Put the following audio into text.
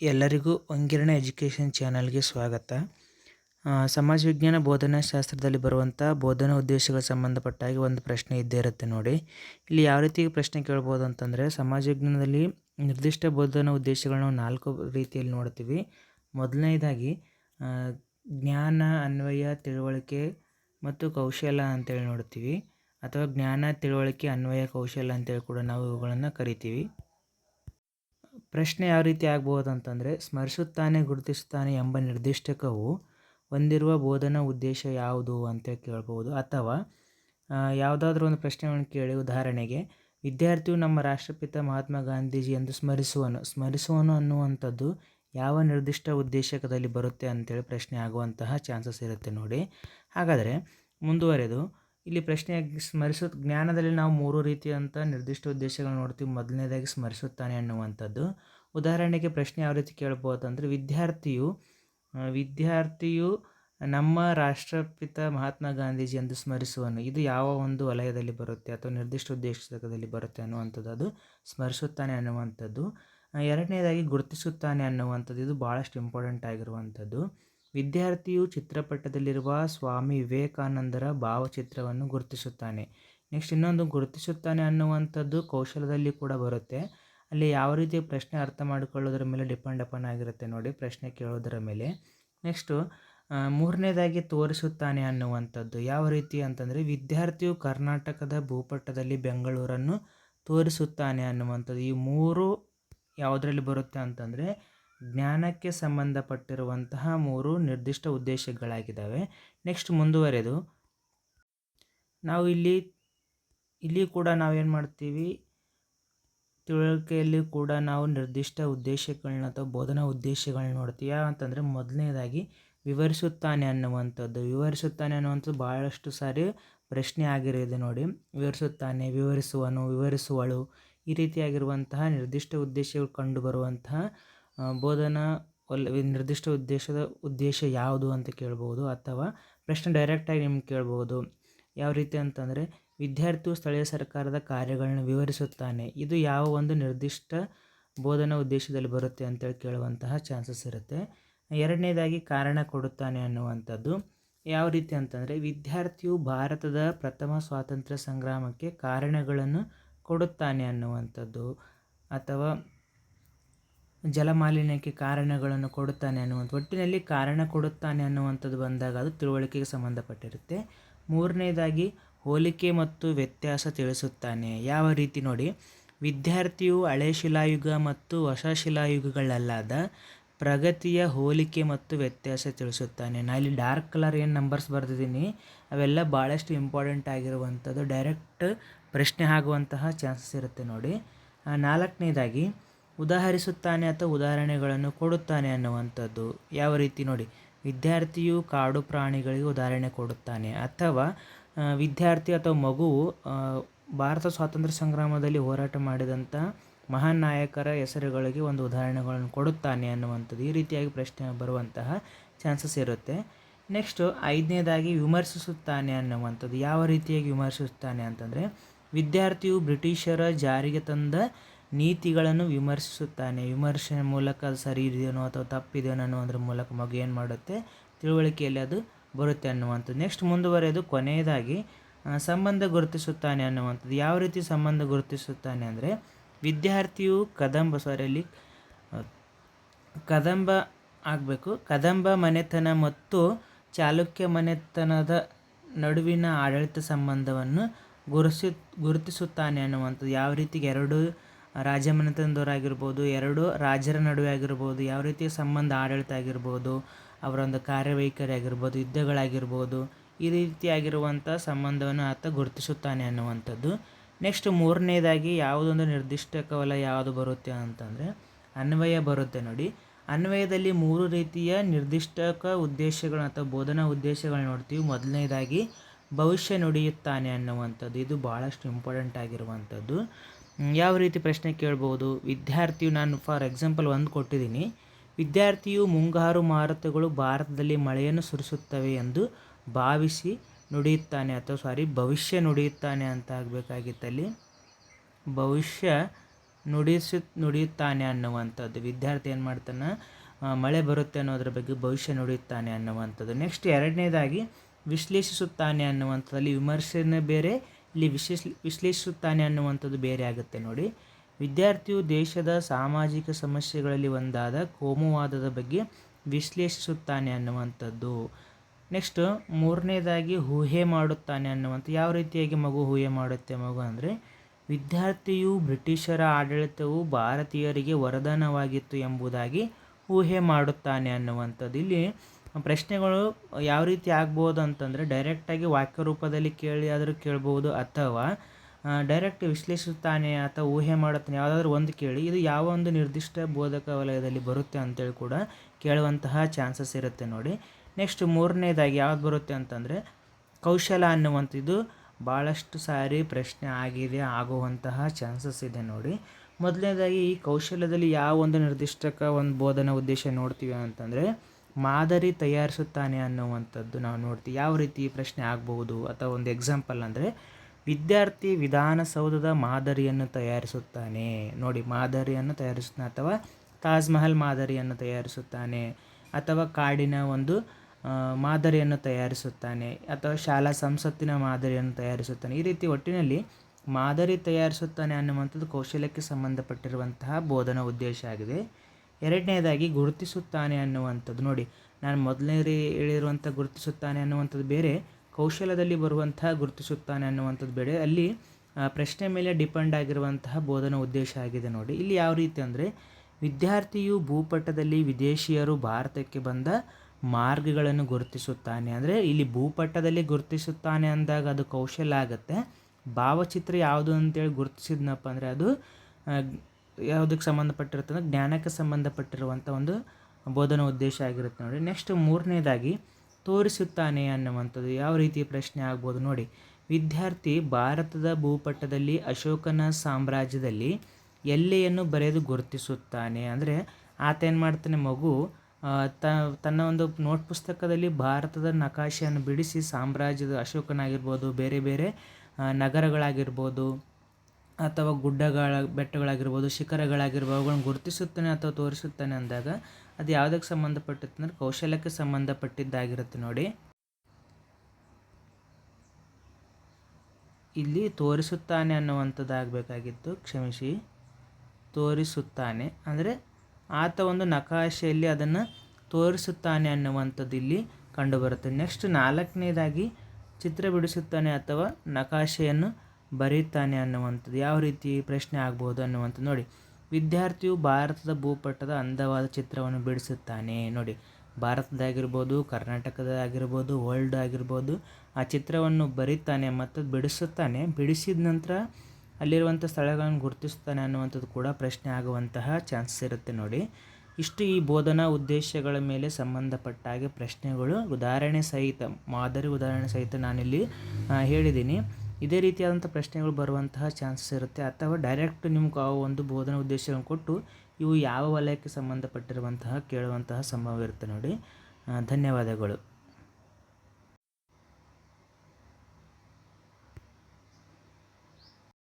ಎಲ್ಲರಿಗೂ ಒಂಗಿರಣ ಎಜುಕೇಷನ್ ಚಾನಲ್ಗೆ ಸ್ವಾಗತ. ಸಮಾಜ ವಿಜ್ಞಾನ ಬೋಧನಾ ಶಾಸ್ತ್ರದಲ್ಲಿ ಬರುವಂಥ ಬೋಧನಾ ಉದ್ದೇಶಗಳ ಸಂಬಂಧಪಟ್ಟಾಗಿ ಒಂದು ಪ್ರಶ್ನೆ ಇದ್ದೇ ಇರುತ್ತೆ ನೋಡಿ. ಇಲ್ಲಿ ಯಾವ ರೀತಿ ಪ್ರಶ್ನೆ ಕೇಳ್ಬೋದು ಅಂತಂದರೆ, ಸಮಾಜ ವಿಜ್ಞಾನದಲ್ಲಿ ನಿರ್ದಿಷ್ಟ ಬೋಧನಾ ಉದ್ದೇಶಗಳನ್ನ ನಾಲ್ಕು ರೀತಿಯಲ್ಲಿ ನೋಡ್ತೀವಿ. ಮೊದಲನೇದಾಗಿ ಜ್ಞಾನ, ಅನ್ವಯ, ತಿಳುವಳಿಕೆ ಮತ್ತು ಕೌಶಲ ಅಂತೇಳಿ ನೋಡ್ತೀವಿ. ಅಥವಾ ಜ್ಞಾನ, ತಿಳುವಳಿಕೆ, ಅನ್ವಯ, ಕೌಶಲ ಅಂತೇಳಿ ಕೂಡ ನಾವು ಇವುಗಳನ್ನು ಕರಿತೀವಿ. ಪ್ರಶ್ನೆ ಯಾವ ರೀತಿ ಆಗ್ಬೋದು ಅಂತಂದರೆ ಸ್ಮರಿಸುತ್ತಾನೆ, ಗುರುತಿಸುತ್ತಾನೆ ಎಂಬ ನಿರ್ದಿಷ್ಟಕವು ಹೊಂದಿರುವ ಬೋಧನಾ ಉದ್ದೇಶ ಯಾವುದು ಅಂತ ಕೇಳ್ಬೋದು. ಅಥವಾ ಯಾವುದಾದ್ರೂ ಒಂದು ಪ್ರಶ್ನೆಗಳನ್ನು ಕೇಳಿ, ಉದಾಹರಣೆಗೆ, ವಿದ್ಯಾರ್ಥಿಯು ನಮ್ಮ ರಾಷ್ಟ್ರಪಿತ ಮಹಾತ್ಮ ಗಾಂಧೀಜಿ ಎಂದು ಸ್ಮರಿಸುವನು. ಸ್ಮರಿಸುವನು ಅನ್ನುವಂಥದ್ದು ಯಾವ ನಿರ್ದಿಷ್ಟ ಉದ್ದೇಶಕದಲ್ಲಿ ಬರುತ್ತೆ ಅಂತೇಳಿ ಪ್ರಶ್ನೆ ಆಗುವಂತಹ ಚಾನ್ಸಸ್ ಇರುತ್ತೆ ನೋಡಿ. ಹಾಗಾದರೆ, ಮುಂದುವರೆದು ಇಲ್ಲಿ ಪ್ರಶ್ನೆಯಾಗಿ ಸ್ಮರಿಸು, ಜ್ಞಾನದಲ್ಲಿ ನಾವು ಮೂರು ರೀತಿಯಂಥ ನಿರ್ದಿಷ್ಟ ಉದ್ದೇಶಗಳನ್ನ ನೋಡ್ತೀವಿ. ಮೊದಲನೇದಾಗಿ ಸ್ಮರಿಸುತ್ತಾನೆ ಅನ್ನುವಂಥದ್ದು ಉದಾಹರಣೆಗೆ ಪ್ರಶ್ನೆ ಯಾವ ರೀತಿ ಕೇಳ್ಬೋದು ಅಂದರೆ ವಿದ್ಯಾರ್ಥಿಯು ವಿದ್ಯಾರ್ಥಿಯು ನಮ್ಮ ರಾಷ್ಟ್ರಪಿತ ಮಹಾತ್ಮ ಗಾಂಧೀಜಿ ಎಂದು ಸ್ಮರಿಸುವನು. ಇದು ಯಾವ ಒಂದು ವಲಯದಲ್ಲಿ ಬರುತ್ತೆ ಅಥವಾ ನಿರ್ದಿಷ್ಟ ಉದ್ದೇಶದಲ್ಲಿ ಬರುತ್ತೆ ಅನ್ನುವಂಥದ್ದು. ಅದು ಸ್ಮರಿಸುತ್ತಾನೆ ಅನ್ನುವಂಥದ್ದು ಎರಡನೇದಾಗಿ ಗುರುತಿಸುತ್ತಾನೆ ಅನ್ನುವಂಥದ್ದು ಇದು ಭಾಳಷ್ಟು ಇಂಪಾರ್ಟೆಂಟ್ ಆಗಿರುವಂಥದ್ದು. ವಿದ್ಯಾರ್ಥಿಯು ಚಿತ್ರಪಟದಲ್ಲಿರುವ ಸ್ವಾಮಿ ವಿವೇಕಾನಂದರ ಭಾವಚಿತ್ರವನ್ನು ಗುರುತಿಸುತ್ತಾನೆ. ನೆಕ್ಸ್ಟ್ ಇನ್ನೊಂದು ಗುರುತಿಸುತ್ತಾನೆ ಅನ್ನುವಂಥದ್ದು ಕೌಶಲದಲ್ಲಿ ಕೂಡ ಬರುತ್ತೆ. ಅಲ್ಲಿ ಯಾವ ರೀತಿ ಪ್ರಶ್ನೆ ಅರ್ಥ ಮಾಡಿಕೊಳ್ಳೋದ್ರ ಮೇಲೆ ಡಿಪೆಂಡ್ ಅಪನ್ ಆಗಿರುತ್ತೆ ನೋಡಿ ಪ್ರಶ್ನೆ ಕೇಳೋದರ ಮೇಲೆ. ನೆಕ್ಸ್ಟು ಮೂರನೇದಾಗಿ ತೋರಿಸುತ್ತಾನೆ ಅನ್ನುವಂಥದ್ದು ಯಾವ ರೀತಿ ಅಂತಂದರೆ ವಿದ್ಯಾರ್ಥಿಯು ಕರ್ನಾಟಕದ ಭೂಪಟ್ಟದಲ್ಲಿ ಬೆಂಗಳೂರನ್ನು ತೋರಿಸುತ್ತಾನೆ ಅನ್ನುವಂಥದ್ದು. ಈ ಮೂರು ಯಾವುದರಲ್ಲಿ ಬರುತ್ತೆ ಅಂತಂದರೆ ಜ್ಞಾನಕ್ಕೆ ಸಂಬಂಧಪಟ್ಟಿರುವಂತಹ ಮೂರು ನಿರ್ದಿಷ್ಟ ಉದ್ದೇಶಗಳಾಗಿದ್ದಾವೆ. ನೆಕ್ಸ್ಟ್ ಮುಂದುವರೆದು, ನಾವು ಇಲ್ಲಿ ಇಲ್ಲಿ ಕೂಡ ನಾವೇನು ಮಾಡ್ತೀವಿ? ತಿಳುವಳಿಕೆಯಲ್ಲಿ ಕೂಡ ನಾವು ನಿರ್ದಿಷ್ಟ ಉದ್ದೇಶಗಳನ್ನ ಅಥವಾ ಬೋಧನಾ ಉದ್ದೇಶಗಳನ್ನ ನೋಡ್ತೀವಿ ಅಂತಂದರೆ ಮೊದಲನೇದಾಗಿ ವಿವರಿಸುತ್ತಾನೆ ಅನ್ನುವಂಥದ್ದು. ವಿವರಿಸುತ್ತಾನೆ ಅನ್ನುವಂಥದ್ದು ಭಾಳಷ್ಟು ಸಾರಿ ಪ್ರಶ್ನೆ ಆಗಿರೋದು ನೋಡಿ. ವಿವರಿಸುತ್ತಾನೆ, ವಿವರಿಸುವನು, ವಿವರಿಸುವಳು ಈ ರೀತಿಯಾಗಿರುವಂತಹ ನಿರ್ದಿಷ್ಟ ಉದ್ದೇಶಗಳು ಕಂಡು ಬರುವಂತಹ ಬೋಧನಾ ಒಲ್ ನಿರ್ದಿಷ್ಟ ಉದ್ದೇಶದ, ಉದ್ದೇಶ ಯಾವುದು ಅಂತ ಕೇಳ್ಬೋದು ಅಥವಾ ಪ್ರಶ್ನೆ ಡೈರೆಕ್ಟಾಗಿ ನಿಮ್ಗೆ ಕೇಳ್ಬೋದು. ಯಾವ ರೀತಿ ಅಂತಂದರೆ, ವಿದ್ಯಾರ್ಥಿಯು ಸ್ಥಳೀಯ ಸರ್ಕಾರದ ಕಾರ್ಯಗಳನ್ನು ವಿವರಿಸುತ್ತಾನೆ. ಇದು ಯಾವ ಒಂದು ನಿರ್ದಿಷ್ಟ ಬೋಧನಾ ಉದ್ದೇಶದಲ್ಲಿ ಬರುತ್ತೆ ಅಂತೇಳಿ ಕೇಳುವಂತಹ ಚಾನ್ಸಸ್ ಇರುತ್ತೆ. ಎರಡನೇದಾಗಿ ಕಾರಣ ಕೊಡುತ್ತಾನೆ ಅನ್ನುವಂಥದ್ದು. ಯಾವ ರೀತಿ ಅಂತಂದರೆ, ವಿದ್ಯಾರ್ಥಿಯು ಭಾರತದ ಪ್ರಥಮ ಸ್ವಾತಂತ್ರ್ಯ ಸಂಗ್ರಾಮಕ್ಕೆ ಕಾರಣಗಳನ್ನು ಕೊಡುತ್ತಾನೆ ಅನ್ನುವಂಥದ್ದು ಅಥವಾ ಜಲಮಾಲಿನ್ಯಕ್ಕೆ ಕಾರಣಗಳನ್ನು ಕೊಡುತ್ತಾನೆ ಅನ್ನುವಂಥ ಒಟ್ಟಿನಲ್ಲಿ ಕಾರಣ ಕೊಡುತ್ತಾನೆ ಅನ್ನುವಂಥದ್ದು ಬಂದಾಗ ಅದು ತಿಳುವಳಿಕೆಗೆ ಸಂಬಂಧಪಟ್ಟಿರುತ್ತೆ. ಮೂರನೇದಾಗಿ ಹೋಲಿಕೆ ಮತ್ತು ವ್ಯತ್ಯಾಸ ತಿಳಿಸುತ್ತಾನೆ. ಯಾವ ರೀತಿ ನೋಡಿ, ವಿದ್ಯಾರ್ಥಿಯು ಹಳೆ ಶಿಲಾಯುಗ ಮತ್ತು ಹೊಸ ಶಿಲಾಯುಗಗಳಲ್ಲಾದ ಪ್ರಗತಿಯ ಹೋಲಿಕೆ ಮತ್ತು ವ್ಯತ್ಯಾಸ ತಿಳಿಸುತ್ತಾನೆ. ನಾನು ಇಲ್ಲಿ ಡಾರ್ಕ್ ಕಲರ್ ಏನು ನಂಬರ್ಸ್ ಬರೆದಿದ್ದೀನಿ, ಅವೆಲ್ಲ ಭಾಳಷ್ಟು ಇಂಪಾರ್ಟೆಂಟ್ ಆಗಿರುವಂಥದ್ದು. ಡೈರೆಕ್ಟ್ ಪ್ರಶ್ನೆ ಆಗುವಂತಹ ಚಾನ್ಸಸ್ ಇರುತ್ತೆ ನೋಡಿ. ನಾಲ್ಕನೇದಾಗಿ ಉದಾಹರಿಸುತ್ತಾನೆ ಅಥವಾ ಉದಾಹರಣೆಗಳನ್ನು ಕೊಡುತ್ತಾನೆ ಅನ್ನುವಂಥದ್ದು. ಯಾವ ರೀತಿ ನೋಡಿ, ವಿದ್ಯಾರ್ಥಿಯು ಕಾಡು ಪ್ರಾಣಿಗಳಿಗೆ ಉದಾಹರಣೆ ಕೊಡುತ್ತಾನೆ. ಅಥವಾ ವಿದ್ಯಾರ್ಥಿ ಅಥವಾ ಮಗು ಭಾರತ ಸ್ವಾತಂತ್ರ್ಯ ಸಂಗ್ರಾಮದಲ್ಲಿ ಹೋರಾಟ ಮಾಡಿದಂಥ ಮಹಾನ್ ನಾಯಕರ ಹೆಸರುಗಳಿಗೆ ಒಂದು ಉದಾಹರಣೆಗಳನ್ನು ಕೊಡುತ್ತಾನೆ ಅನ್ನುವಂಥದ್ದು. ಈ ರೀತಿಯಾಗಿ ಪ್ರಶ್ನೆ ಬರುವಂತಹ ಚಾನ್ಸಸ್ ಇರುತ್ತೆ. ನೆಕ್ಸ್ಟು, ಐದನೇದಾಗಿ ವಿಮರ್ಶಿಸುತ್ತಾನೆ ಅನ್ನುವಂಥದ್ದು. ಯಾವ ರೀತಿಯಾಗಿ ವಿಮರ್ಶಿಸುತ್ತಾನೆ ಅಂತಂದರೆ, ವಿದ್ಯಾರ್ಥಿಯು ಬ್ರಿಟಿಷರ ಜಾರಿಗೆ ತಂದ ನೀತಿಗಳನ್ನು ವಿಮರ್ಶಿಸುತ್ತಾನೆ. ವಿಮರ್ಶೆ ಮೂಲಕ ಅದು ಸರಿ ಇದೆಯೋ ಅಥವಾ ತಪ್ಪಿದೆಯೋ ಅನ್ನೋದ್ರ ಮೂಲಕ ಮಗು ಏನು ಮಾಡುತ್ತೆ? ತಿಳುವಳಿಕೆಯಲ್ಲಿ ಅದು ಬರುತ್ತೆ ಅನ್ನುವಂಥದ್ದು. ನೆಕ್ಸ್ಟ್ ಮುಂದುವರೆಯೋದು ಕೊನೆಯದಾಗಿ ಸಂಬಂಧ ಗುರುತಿಸುತ್ತಾನೆ ಅನ್ನುವಂಥದ್ದು. ಯಾವ ರೀತಿ ಸಂಬಂಧ ಗುರುತಿಸುತ್ತಾನೆ ಅಂದರೆ, ವಿದ್ಯಾರ್ಥಿಯು ಕದಂಬ ಸಾರಿಯಲ್ಲಿ ಕದಂಬ ಆಗಬೇಕು. ಕದಂಬ ಮನೆತನ ಮತ್ತು ಚಾಲುಕ್ಯ ಮನೆತನದ ನಡುವಿನ ಆಡಳಿತ ಸಂಬಂಧವನ್ನು ಗುರುಸಿ, ಗುರುತಿಸುತ್ತಾನೆ ಅನ್ನುವಂಥದ್ದು. ಯಾವ ರೀತಿ ಎರಡು ರಾಜಮನೆತನದವರಾಗಿರ್ಬೋದು ಎರಡು ರಾಜರ ನಡುವೆ ಆಗಿರ್ಬೋದು, ಯಾವ ರೀತಿಯ ಸಂಬಂಧ ಆಡಳಿತ ಆಗಿರ್ಬೋದು ಅವರ ಒಂದು ಕಾರ್ಯವೈಖರಿ ಆಗಿರ್ಬೋದು, ಯುದ್ಧಗಳಾಗಿರ್ಬೋದು, ಈ ರೀತಿಯಾಗಿರುವಂಥ ಸಂಬಂಧವನ್ನು ಆತ ಗುರುತಿಸುತ್ತಾನೆ ಅನ್ನುವಂಥದ್ದು. ನೆಕ್ಸ್ಟ್ ಮೂರನೇದಾಗಿ ಯಾವುದೊಂದು ನಿರ್ದಿಷ್ಟ ಕವಲ ಯಾವುದು ಬರುತ್ತೆ ಅಂತಂದರೆ, ಅನ್ವಯ ಬರುತ್ತೆ ನೋಡಿ. ಅನ್ವಯದಲ್ಲಿ ಮೂರು ರೀತಿಯ ನಿರ್ದಿಷ್ಟಕ ಉದ್ದೇಶಗಳು ಅಥವಾ ಬೋಧನಾ ಉದ್ದೇಶಗಳನ್ನ ನೋಡ್ತೀವಿ. ಮೊದಲನೇದಾಗಿ ಭವಿಷ್ಯ ನುಡಿಯುತ್ತಾನೆ ಅನ್ನುವಂಥದ್ದು. ಇದು ಭಾಳಷ್ಟು ಇಂಪಾರ್ಟೆಂಟ್ ಆಗಿರುವಂಥದ್ದು. ಯಾವ ರೀತಿ ಪ್ರಶ್ನೆ ಕೇಳ್ಬೋದು? ವಿದ್ಯಾರ್ಥಿಯು ನಾನು ಫಾರ್ ಎಕ್ಸಾಂಪಲ್ ಒಂದು ಕೊಟ್ಟಿದ್ದೀನಿ. ವಿದ್ಯಾರ್ಥಿಯು ಮುಂಗಾರು ಮಾರುತಗಳು ಭಾರತದಲ್ಲಿ ಮಳೆಯನ್ನು ಸುರಿಸುತ್ತವೆ ಎಂದು ಭಾವಿಸಿ ನುಡಿಯುತ್ತಾನೆ ಅಥವಾ ಸಾರಿ ಭವಿಷ್ಯ ನುಡಿಯುತ್ತಾನೆ ಅಂತ ಆಗಬೇಕಾಗಿತ್ತಲ್ಲಿ. ಭವಿಷ್ಯ ನುಡಿಸು, ನುಡಿಯುತ್ತಾನೆ ಅನ್ನುವಂಥದ್ದು. ವಿದ್ಯಾರ್ಥಿ ಏನು ಮಾಡ್ತಾನೆ? ಮಳೆ ಬರುತ್ತೆ ಅನ್ನೋದ್ರ ಬಗ್ಗೆ ಭವಿಷ್ಯ ನುಡಿಯುತ್ತಾನೆ ಅನ್ನುವಂಥದ್ದು. ನೆಕ್ಸ್ಟ್ ಎರಡನೇದಾಗಿ ವಿಶ್ಲೇಷಿಸುತ್ತಾನೆ ಅನ್ನುವಂಥದ್ದಲ್ಲಿ ವಿಮರ್ಶೆನೇ ಬೇರೆ ಇಲ್ಲಿ ವಿಶ್ಲೇಷ ವಿಶ್ಲೇಷಿಸುತ್ತಾನೆ ಅನ್ನುವಂಥದ್ದು ಬೇರೆ ಆಗುತ್ತೆ ನೋಡಿ. ವಿದ್ಯಾರ್ಥಿಯು ದೇಶದ ಸಾಮಾಜಿಕ ಸಮಸ್ಯೆಗಳಲ್ಲಿ ಒಂದಾದ ಕೋಮುವಾದದ ಬಗ್ಗೆ ವಿಶ್ಲೇಷಿಸುತ್ತಾನೆ ಅನ್ನುವಂಥದ್ದು. ನೆಕ್ಸ್ಟ್, ಮೂರನೇದಾಗಿ ಊಹೆ ಮಾಡುತ್ತಾನೆ ಅನ್ನುವಂಥ ಯಾವ ರೀತಿಯಾಗಿ ಮಗು ಊಹೆ ಮಾಡುತ್ತೆ ಮಗು ಅಂದರೆ, ವಿದ್ಯಾರ್ಥಿಯು ಬ್ರಿಟಿಷರ ಆಡಳಿತವು ಭಾರತೀಯರಿಗೆ ವರದಾನವಾಗಿತ್ತು ಎಂಬುದಾಗಿ ಊಹೆ ಮಾಡುತ್ತಾನೆ ಅನ್ನುವಂಥದ್ದು. ಇಲ್ಲಿ ಪ್ರಶ್ನೆಗಳು ಯಾವ ರೀತಿ ಆಗ್ಬೋದು ಅಂತಂದರೆ ಡೈರೆಕ್ಟಾಗಿ ವಾಕ್ಯ ರೂಪದಲ್ಲಿ ಕೇಳಿ ಆದರೂ ಕೇಳ್ಬೋದು ಅಥವಾ ಡೈರೆಕ್ಟ್ ವಿಶ್ಲೇಷಿಸುತ್ತಾನೆ ಅಥವಾ ಊಹೆ ಮಾಡುತ್ತಾನೆ, ಯಾವುದಾದ್ರೂ ಒಂದು ಕೇಳಿ, ಇದು ಯಾವ ಒಂದು ನಿರ್ದಿಷ್ಟ ಬೋಧಕ ವಲಯದಲ್ಲಿ ಬರುತ್ತೆ ಅಂತೇಳಿ ಕೂಡ ಕೇಳುವಂತಹ ಚಾನ್ಸಸ್ ಇರುತ್ತೆ ನೋಡಿ. ನೆಕ್ಸ್ಟ್ ಮೂರನೇದಾಗಿ ಯಾವ್ದು ಬರುತ್ತೆ ಅಂತಂದರೆ, ಕೌಶಲ ಅನ್ನುವಂಥದ್ದು ಭಾಳಷ್ಟು ಸಾರಿ ಪ್ರಶ್ನೆ ಆಗಿದೆ, ಆಗುವಂತಹ ಚಾನ್ಸಸ್ ಇದೆ ನೋಡಿ. ಮೊದಲನೇದಾಗಿ ಈ ಕೌಶಲ್ಯದಲ್ಲಿ ಯಾವ ಒಂದು ನಿರ್ದಿಷ್ಟಕ ಒಂದು ಬೋಧನಾ ಉದ್ದೇಶ ನೋಡ್ತೀವಿ ಅಂತಂದರೆ ಮಾದರಿ ತಯಾರಿಸುತ್ತಾನೆ ಅನ್ನುವಂಥದ್ದು ನಾವು ನೋಡ್ತೀವಿ. ಯಾವ ರೀತಿ ಪ್ರಶ್ನೆ ಆಗಬಹುದು ಅಥವಾ ಒಂದು ಎಕ್ಸಾಂಪಲ್ ಅಂದರೆ, ವಿದ್ಯಾರ್ಥಿ ವಿಧಾನಸೌಧದ ಮಾದರಿಯನ್ನು ತಯಾರಿಸುತ್ತಾನೆ. ನೋಡಿ, ಮಾದರಿಯನ್ನು ತಯಾರಿಸುತ್ತಾನೆ ಅಥವಾ ತಾಜ್ ಮಹಲ್ ಮಾದರಿಯನ್ನು ತಯಾರಿಸುತ್ತಾನೆ, ಅಥವಾ ಕಾಡಿನ ಒಂದು ಮಾದರಿಯನ್ನು ತಯಾರಿಸುತ್ತಾನೆ, ಅಥವಾ ಶಾಲಾ ಸಂಸತ್ತಿನ ಮಾದರಿಯನ್ನು ತಯಾರಿಸುತ್ತಾನೆ. ಈ ರೀತಿ ಒಟ್ಟಿನಲ್ಲಿ ಮಾದರಿ ತಯಾರಿಸುತ್ತಾನೆ ಅನ್ನುವಂಥದ್ದು ಕೌಶಲ್ಯಕ್ಕೆ ಸಂಬಂಧಪಟ್ಟಿರುವಂತಹ ಬೋಧನಾ ಉದ್ದೇಶ ಆಗಿದೆ. ಎರಡನೇದಾಗಿ ಗುರುತಿಸುತ್ತಾನೆ ಅನ್ನುವಂಥದ್ದು. ನೋಡಿ, ನಾನು ಮೊದಲನೇ ರೀ ಹೇಳಿರುವಂಥ ಗುರುತಿಸುತ್ತಾನೆ ಅನ್ನುವಂಥದ್ದು ಬೇರೆ, ಕೌಶಲದಲ್ಲಿ ಬರುವಂತಹ ಗುರುತಿಸುತ್ತಾನೆ ಅನ್ನುವಂಥದ್ದು ಬೇರೆ. ಅಲ್ಲಿ ಪ್ರಶ್ನೆ ಮೇಲೆ ಡಿಪೆಂಡ್ ಆಗಿರುವಂತಹ ಬೋಧನಾ ಉದ್ದೇಶ ಆಗಿದೆ ನೋಡಿ. ಇಲ್ಲಿ ಯಾವ ರೀತಿ ಅಂದರೆ, ವಿದ್ಯಾರ್ಥಿಯು ಭೂಪಟದಲ್ಲಿ ವಿದೇಶಿಯರು ಭಾರತಕ್ಕೆ ಬಂದ ಮಾರ್ಗಗಳನ್ನು ಗುರುತಿಸುತ್ತಾನೆ. ಅಂದರೆ, ಇಲ್ಲಿ ಭೂಪಟದಲ್ಲಿ ಗುರುತಿಸುತ್ತಾನೆ ಅಂದಾಗ ಅದು ಕೌಶಲ ಆಗುತ್ತೆ. ಭಾವಚಿತ್ರ ಯಾವುದು ಅಂತೇಳಿ ಗುರುತಿಸಿದ್ನಪ್ಪ ಅಂದರೆ ಅದು ಯಾವುದಕ್ಕೆ ಸಂಬಂಧಪಟ್ಟಿರುತ್ತೆ ಅಂದರೆ ಜ್ಞಾನಕ್ಕೆ ಸಂಬಂಧಪಟ್ಟಿರುವಂಥ ಒಂದು ಬೋಧನಾ ಉದ್ದೇಶ ಆಗಿರುತ್ತೆ ನೋಡಿ. ನೆಕ್ಸ್ಟ್ ಮೂರನೇದಾಗಿ ತೋರಿಸುತ್ತಾನೆ ಅನ್ನುವಂಥದ್ದು ಯಾವ ರೀತಿ ಪ್ರಶ್ನೆ ಆಗ್ಬೋದು ನೋಡಿ. ವಿದ್ಯಾರ್ಥಿ ಭಾರತದ ಭೂಪಟ್ಟದಲ್ಲಿ ಅಶೋಕನ ಸಾಮ್ರಾಜ್ಯದಲ್ಲಿ ಎಲ್ಲೆಯನ್ನು ಬರೆದು ಗುರುತಿಸುತ್ತಾನೆ. ಅಂದರೆ ಆತ ಏನು ಮಾಡ್ತಾನೆ ಮಗು? ತ, ತನ್ನ ಒಂದು ನೋಟ್ ಪುಸ್ತಕದಲ್ಲಿ ಭಾರತದ ನಕಾಶೆಯನ್ನು ಬಿಡಿಸಿ ಸಾಮ್ರಾಜ್ಯದ ಅಶೋಕನಾಗಿರ್ಬೋದು, ಬೇರೆ ಬೇರೆ ನಗರಗಳಾಗಿರ್ಬೋದು ಅಥವಾ ಗುಡ್ಡಗಳ ಬೆಟ್ಟಗಳಾಗಿರ್ಬೋದು, ಶಿಖರಗಳಾಗಿರ್ಬೋದು ಅವುಗಳನ್ನು ಗುರುತಿಸುತ್ತಾನೆ ಅಥವಾ ತೋರಿಸುತ್ತಾನೆ ಅಂದಾಗ ಅದು ಯಾವುದಕ್ಕೆ ಸಂಬಂಧಪಟ್ಟಿತ್ತು ಅಂದರೆ ಕೌಶಲ್ಯಕ್ಕೆ ಸಂಬಂಧಪಟ್ಟಿದ್ದಾಗಿರುತ್ತೆ ನೋಡಿ. ಇಲ್ಲಿ ತೋರಿಸುತ್ತಾನೆ ಅನ್ನುವಂಥದ್ದಾಗಬೇಕಾಗಿತ್ತು, ಕ್ಷಮಿಸಿ. ತೋರಿಸುತ್ತಾನೆ ಅಂದರೆ ಆತ ಒಂದು ನಕಾಶೆಯಲ್ಲಿ ಅದನ್ನು ತೋರಿಸುತ್ತಾನೆ ಅನ್ನುವಂಥದ್ದು ಇಲ್ಲಿ ಕಂಡುಬರುತ್ತೆ. ನೆಕ್ಸ್ಟ್ ನಾಲ್ಕನೇದಾಗಿ ಚಿತ್ರ ಬಿಡಿಸುತ್ತಾನೆ ಅಥವಾ ನಕಾಶೆಯನ್ನು ಬರೆಯುತ್ತಾನೆ ಅನ್ನುವಂಥದ್ದು, ಯಾವ ರೀತಿ ಪ್ರಶ್ನೆ ಆಗ್ಬೋದು ಅನ್ನುವಂಥದ್ದು ನೋಡಿ. ವಿದ್ಯಾರ್ಥಿಯು ಭಾರತದ ಭೂಪಟದ ಅಂದವಾದ ಚಿತ್ರವನ್ನು ಬಿಡಿಸುತ್ತಾನೆ ನೋಡಿ. ಭಾರತದಾಗಿರ್ಬೋದು ಕರ್ನಾಟಕದಾಗಿರ್ಬೋದು ವರ್ಲ್ಡ್ ಆಗಿರ್ಬೋದು ಆ ಚಿತ್ರವನ್ನು ಬರೀತಾನೆ ಮತ್ತು ಬಿಡಿಸುತ್ತಾನೆ. ಬಿಡಿಸಿದ ನಂತರ ಅಲ್ಲಿರುವಂಥ ಸ್ಥಳಗಳನ್ನು ಗುರುತಿಸ್ತಾನೆ ಅನ್ನುವಂಥದ್ದು ಕೂಡ ಪ್ರಶ್ನೆ ಆಗುವಂತಹ ಚಾನ್ಸಸ್ ಇರುತ್ತೆ ನೋಡಿ. ಇಷ್ಟು ಈ ಬೋಧನಾ ಉದ್ದೇಶಗಳ ಮೇಲೆ ಸಂಬಂಧಪಟ್ಟ ಹಾಗೆ ಪ್ರಶ್ನೆಗಳು. ಉದಾಹರಣೆ ಸಹಿತ, ಮಾದರಿ ಉದಾಹರಣೆ ಸಹಿತ ನಾನಿಲ್ಲಿ ಹೇಳಿದ್ದೀನಿ. ಇದೇ ರೀತಿಯಾದಂಥ ಪ್ರಶ್ನೆಗಳು ಬರುವಂತಹ ಚಾನ್ಸಸ್ ಇರುತ್ತೆ. ಅಥವಾ ಡೈರೆಕ್ಟ್ ನಿಮ್ಗೆ ಆ ಒಂದು ಬೋಧನಾ ಉದ್ದೇಶಗಳನ್ನು ಕೊಟ್ಟು ಇವು ಯಾವ ವಲಯಕ್ಕೆ ಸಂಬಂಧಪಟ್ಟಿರುವಂತಹ ಕೇಳುವಂತಹ ಸಂಭವ ಇರುತ್ತೆ ನೋಡಿ. ಧನ್ಯವಾದಗಳು.